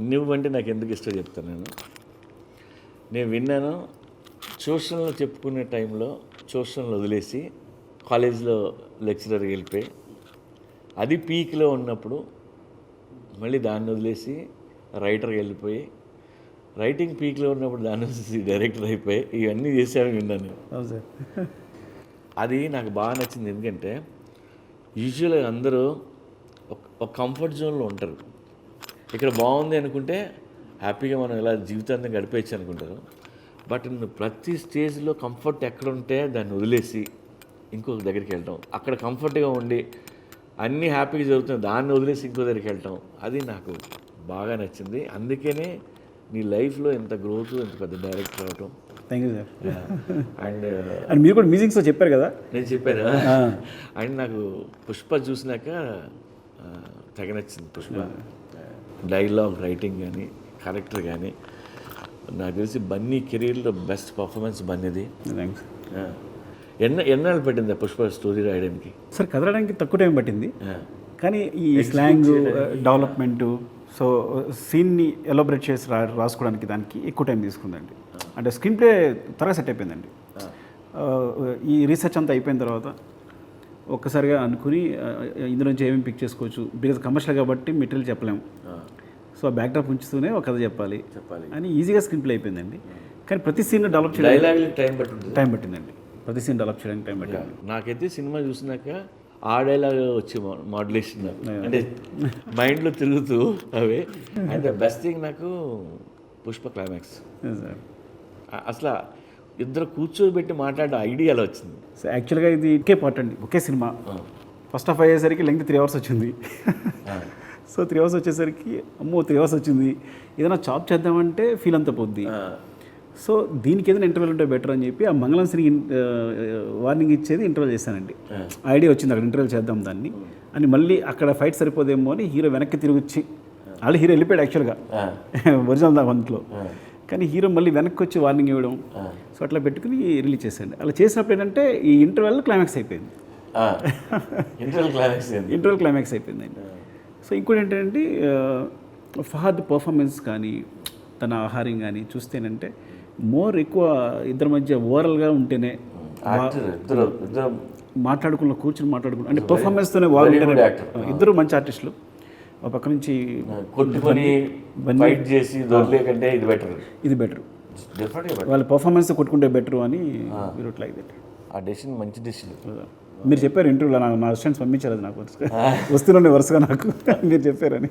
నువ్వంటే నాకు ఎందుకు ఇష్టం చెప్తాను నేను? నేను విన్నాను ట్యూషన్లో చెప్పుకునే టైంలో ట్యూషన్లు వదిలేసి కాలేజ్లో లెక్చరర్కి వెళ్ళిపోయి అది పీక్లో ఉన్నప్పుడు మళ్ళీ దాన్ని వదిలేసి రైటర్కి వెళ్ళిపోయి రైటింగ్ పీక్లో ఉన్నప్పుడు దాన్ని వదిలేసి డైరెక్టర్ అయిపోయి ఇవన్నీ చేశాను విన్నాను నేను. అవును సార్. అది నాకు బాగా నచ్చింది. ఎందుకంటే యూజువల్గా అందరూ ఒక ఒక కంఫర్ట్ జోన్లో ఉంటారు. ఇక్కడ బాగుంది అనుకుంటే హ్యాపీగా మనం ఇలా జీవితాన్ని గడిపేయచ్చు అనుకుంటారు. బట్ ప్రతి స్టేజ్లో కంఫర్ట్ ఎక్కడ ఉంటే దాన్ని వదిలేసి ఇంకొక దగ్గరికి వెళ్ళటం అక్కడ కంఫర్ట్గా ఉండి అన్నీ హ్యాపీగా జరుగుతుంది దాన్ని వదిలేసి ఇంకో దగ్గరికి వెళ్ళటం అది నాకు బాగా నచ్చింది. అందుకనే నీ లైఫ్లో ఎంత గ్రోత్ ఎంత పెద్ద డైరెక్టర్ అవటం thank you. Sir and and మీరు కూడా మ్యూజిక్స్లో చెప్పారు కదా? నేను చెప్పాను? అండ్ నాకు పుష్ప చూసినాక తెగ నచ్చింది పుష్ప. డైలాగ్ రైటింగ్ కానీ క్యారెక్టర్ కానీ నాకు తెలిసి బన్నీ కెరీర్లో బెస్ట్ పర్ఫార్మెన్స్ బన్నీది. ఎన్న ఎన్నాళ్ళు పట్టింది పుష్ప స్టోరీ రాయడానికి? సార్ కదలడానికి తక్కువ టైం పట్టింది. కానీ ఈ స్లాంగ్ డెవలప్మెంట్ సో సీన్ని ఎలాబరేట్ చేసి రా రాసుకోవడానికి దానికి ఎక్కువ టైం తీసుకుందండి. అంటే స్క్రీన్ ప్లే త్వరగా సెట్ అయిపోయిందండి. ఈ రీసెర్చ్ అంతా అయిపోయిన తర్వాత ఒక్కసారిగా అనుకుని ఆ, ఇందులో నుంచి ఏమేమి పిక్ చేసుకోవచ్చు? బికాజ్ కమర్షియల్ కాబట్టి మెటీరియల్ చెప్పలేము. సో ఆ బ్యాక్డ్రాప్ ఉంచుతూనే ఒక కథ చెప్పాలి. చెప్పాలి. అని ఈజీగా స్క్రీన్ ప్లే అయిపోయిందండి. కానీ ప్రతి సీన్ డెవలప్ చేయడానికి టైం పట్టింది. టైం పట్టిందండి. ప్రతి సీన్ డెవలప్ చేయడానికి టైం పట్టింది. నాకైతే సినిమా చూసినాక ఆ డైలాగ్ వచ్చి మాడ్యులేషన్ నాకు. అంటే మైండ్లో తిరుగుతూ అవే. అండ్ ద బెస్ట్ థింగ్ నాకు పుష్ప క్లైమాక్స్ అసలు ఇద్దరు కూర్చోబెట్టి మాట్లాడే ఐడియా అలా వచ్చింది. సో యాక్చువల్గా ఇది ఒకే పార్ట్ అండి. ఒకే సినిమా. ఫస్ట్ హాఫ్ అయ్యేసరికి లెంగ్త్ త్రీ అవర్స్ వచ్చింది. సో త్రీ అవర్స్ వచ్చేసరికి అమ్మో త్రీ అవర్స్ వచ్చింది. ఏదైనా చాప్ చేద్దామంటే ఫీల్ అంతా పోద్ది. సో దీనికి ఏదైనా ఇంటర్వెల్ ఉంటే బెటర్ అని చెప్పి ఆ మంగళం సిని వార్నింగ్ ఇచ్చేది ఇంటర్వెల్ చేశానండి. ఐడియా వచ్చింది అక్కడ ఇంటర్వెల్ చేద్దాం దాన్ని. అని మళ్ళీ అక్కడ ఫైట్ సరిపోదేమో అని హీరో వెనక్కి తిరిగి వచ్చి ఆల్రెడీ హీరో వెళ్ళిపోయాడు యాక్చువల్గా ఒరిజినల్ దాంట్లో కానీ హీరో మళ్ళీ వెనక్కి వచ్చి వార్నింగ్ ఇవ్వడం. సో అట్లా పెట్టుకుని రిలీజ్ చేశాను అలా చేసినప్పుడు ఏంటంటే ఈ ఇంటర్వెల్ క్లైమాక్స్ అయిపోయింది. ఇంటర్వల్ క్లైమాక్స్ ఇంటర్వెల్ క్లైమాక్స్ అయిపోయిందండి సో ఇంకోటి ఏంటంటే ఫహద్ పర్ఫార్మెన్స్ కానీ తన ఆహారం కానీ చూస్తేనంటే మోర్ ఎక్కువ ఇద్దరి మధ్య ఓవరాల్గా ఉంటేనే మాట్లాడుకున్న కూర్చుని మాట్లాడుకున్న అంటే పర్ఫార్మెన్స్తోనే actor. ఇద్దరు మంచి ఆర్టిస్టులు ఒక పక్క నుంచి కొట్టుకొని ఫైట్ చేసి కంటే ఇది బెటర్ ఇది బెటర్ వాళ్ళ పర్ఫార్మెన్స్ కొట్టుకుంటే బెటర్ అని మీరు లైక్ దట్ ఆ డెసిషన్ మంచి డెసిషన్ మీరు చెప్పారు ఇంటర్వ్యూలో నాకు నా స్టూడెంట్స్ పంపించారు అది నాకు వరుసగా వస్తున్నాయి వరుసగా నాకు. మీరు చెప్పారని.